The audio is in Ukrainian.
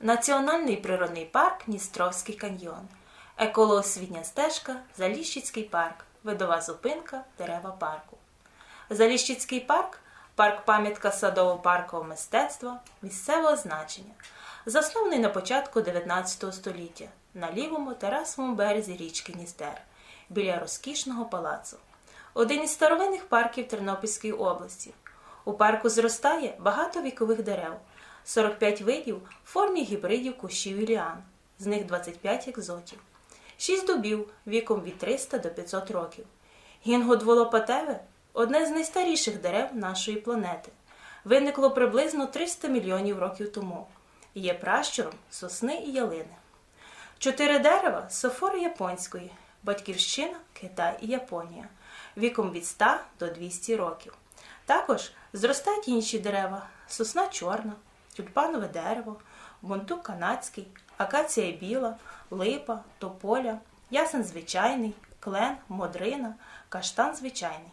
Національний природний парк Дністровський каньйон. Еколого-освітня стежка Заліщицький парк. Видова зупинка дерева парку. Заліщицький парк парк пам'ятка садово-паркового мистецтва місцевого значення, заснований на початку 19 століття на лівому терасовому березі річки Дністер біля розкішного палацу. Один із старовинних парків Тернопільської області. У парку зростає багато вікових дерев, 45 видів в формі гібридів кущів і ліан, з них 25 екзотів, 6 дубів віком від 300 до 500 років. Гінгодволопатеве – одне з найстаріших дерев нашої планети. Виникло приблизно 300 мільйонів років тому. Є пращуром сосни і ялини. Чотири дерева софори японської, батьківщина Китай і Японія, віком від 100 до 200 років. Також зростають інші дерева: сосна чорна, тюльпанове дерево, бунтук канадський, акація біла, липа, тополя, ясен звичайний, клен, модрина, каштан звичайний.